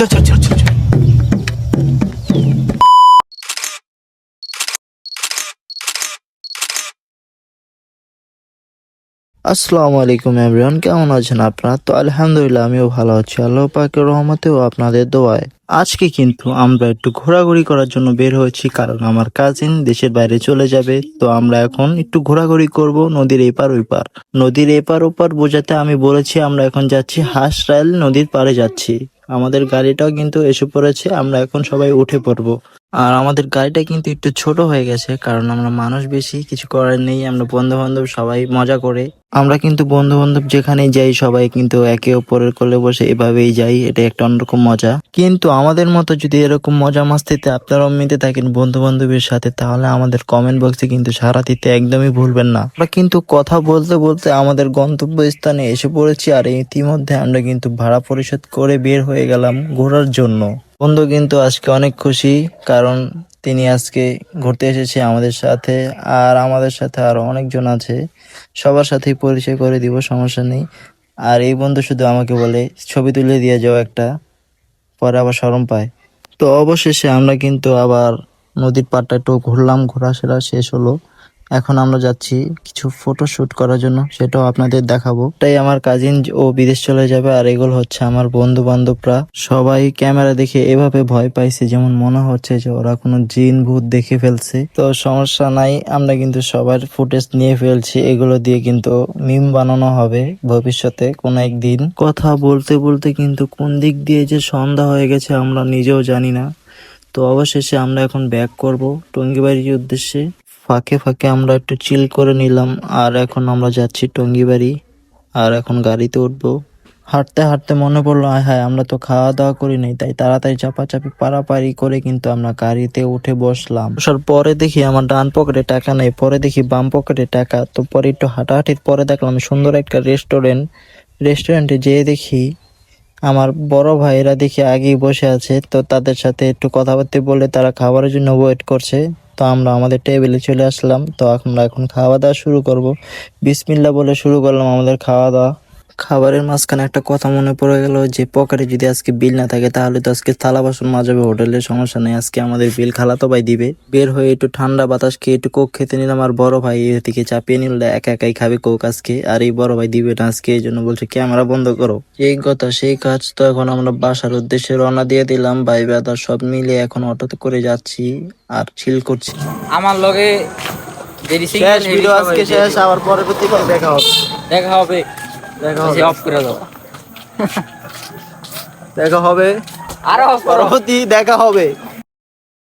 চল চল চল চল। আসসালামু আলাইকুম এভরিওয়ান কেমন আছেন আপনারা? তো আলহামদুলিল্লাহ, আমিও ভালো আছি। আল্লাহ পাকের রহমতে ও আপনাদের দোয়ায়। আজকে কিন্তু আমরা একটু ঘোরাঘুরি করার জন্য বের হয়েছি, কারণ আমার কাজিন দেশের বাইরে চলে যাবে। তো আমরা এখন একটু ঘোরাঘুরি করব নদীর এপার ওই পার নদীর এপার ওপার বোঝাতে আমি বলেছি, আমরা এখন যাচ্ছি হাঁস রাইল নদীর পাড়ে যাচ্ছি। আমাদের গাড়িটাও কিন্তু এসে পড়েছে আমরা এখন সবাই উঠে পড়ব। আর আমাদের গাড়িটা কিন্তু একটু ছোট হয়ে গেছে, কারণ আমরা মানুষ বেশি, কিছু করার নেই, আমরা বন্ধু বান্ধব সবাই মজা করে। আমরা কিন্তু বন্ধু বান্ধব যেখানে যাই, সবাই কিন্তু একে অপরের কোলে বসে এভাবেই যাই এটা একটা অন্যরকম মজা। কিন্তু আমাদের মতো যদি এরকম মজা মাস্তিতে আপনারা মিতে থাকেন বন্ধু বান্ধবের সাথে, তাহলে আমাদের কমেন্ট বক্সে কিন্তু সারা দিতে একদমই ভুলবেন না। আমরা কিন্তু কথা বলতে বলতে আমাদের গন্তব্য স্থানে এসে পড়েছি, আর ইতিমধ্যে আমরা কিন্তু ভাড়া পরিশোধ করে বের হয়ে গেলাম ঘোরার জন্য। বন্ধু কিন্তু আজকে অনেক খুশি, কারণ তিনি আজকে ঘুরতে এসেছে আমাদের সাথে, আর আমাদের সাথে আরও অনেকজন আছে। সবার সাথেই পরিচয় করে দিব, সমস্যা নেই। আর এই বন্ধু শুধু আমাকে বলে, ছবি তুলে দিয়ে যাও একটা, পরে আবার শরম পায়। তো অবশেষে আমরা কিন্তু আবার নদীর পাড়টা একটু ঘুরলাম ঘোরা সেরা শেষ হলো। এখন আমরা যাচ্ছি কিছু ফটো শুট করার জন্য, সেটাও আপনাদের দেখাবো। তাই আমার কাজিন ও বিদেশ চলে যাবে, আর এগুলো হচ্ছে আমার বন্ধু বান্ধবরা সবাই ক্যামেরা দেখে এভাবে ভয় পাইছে, যেমন মনে হচ্ছে যে ওরা কোনো জিন ভূত দেখে ফেলছে। তো সমস্যা নাই, আমরা কিন্তু সবার ফুটেজ নিয়ে ফেলছি, এগুলো দিয়ে কিন্তু মিম বানানো হবে ভবিষ্যতে কোনো একদিন। কথা বলতে বলতে কিন্তু কোন দিক দিয়ে যে সন্ধ্যা হয়ে গেছে আমরা নিজেও জানি না। তো অবশেষে আমরা এখন ব্যাক করব টঙ্গিবাড়ির উদ্দেশ্যে। ফাঁকে ফাঁকে আমরা একটু চিল করে নিলাম। আর এখন আমরা যাচ্ছি টঙ্গিবাড়ি, আর এখন গাড়িতে উঠবো। হাঁটতে হাঁটতে মনে পড়ল, আয় হায়, আমরা তো খাওয়া দাওয়া করি নাই। তাই তাড়াতাড়ি চাপাচাপি পারাপারি করে কিন্তু আমরা গাড়িতে উঠে বসলাম। বসার পরে দেখি আমার ডান পকেটে টাকা নেই, পরে দেখি বাম পকেটে টাকা। তো পরে একটু হাঁটাহাঁটির পরে দেখলাম সুন্দর একটা রেস্টুরেন্ট। রেস্টুরেন্টে যেয়ে দেখি আমার বড় ভাইয়েরা দেখি আগেই বসে আছে, তো তাদের সাথে একটু কথাবার্তা বলে তারা খাবারের জন্য ওয়েট করছে। তো আমরা আমাদের টেবিলে চলে আসলাম, তো আমরা এখন খাওয়া দাওয়া শুরু করব। বিসমিল্লা বলে শুরু করলাম আমাদের খাওয়া দাওয়া। খাবারের মাঝখানে একটা কথা মনে পড়ে গেল যে পকেটে যদি আজকে বিল না থাকে তাহলে তো আজকে থালা বাসন মাজাবে হোটেলের সমস্যা নেই আজকে আমাদের বিল খালাতো ভাই দিবে। বের হয়ে একটু ঠান্ডা বাতাস খেয়ে একটু কোক খেতে নিলাম আর বড় ভাই এদিকে চাপিয়ে নিল একা একাই খাবে কোক আজকে আর এই বড় ভাই দিবে না আজকে। এই জন্য বলছে ক্যামেরা বন্ধ করো। এই কথা সেই কাজ তো এখন আমরা বাসার উদ্দেশ্যে রওনা দিয়ে দিলাম। ভাই বেদার সব মিলে এখন অটোতে করে যাচ্ছি আর চিল করছি। আমার লগে শেষ ভিডিও আজকে শেষ আবার পরবর্তী দেখা হবে। দেখা হবে। দেখা হবে। অফ করে দাও। দেখা হবে। আরও পরবর্তী দেখা হবে।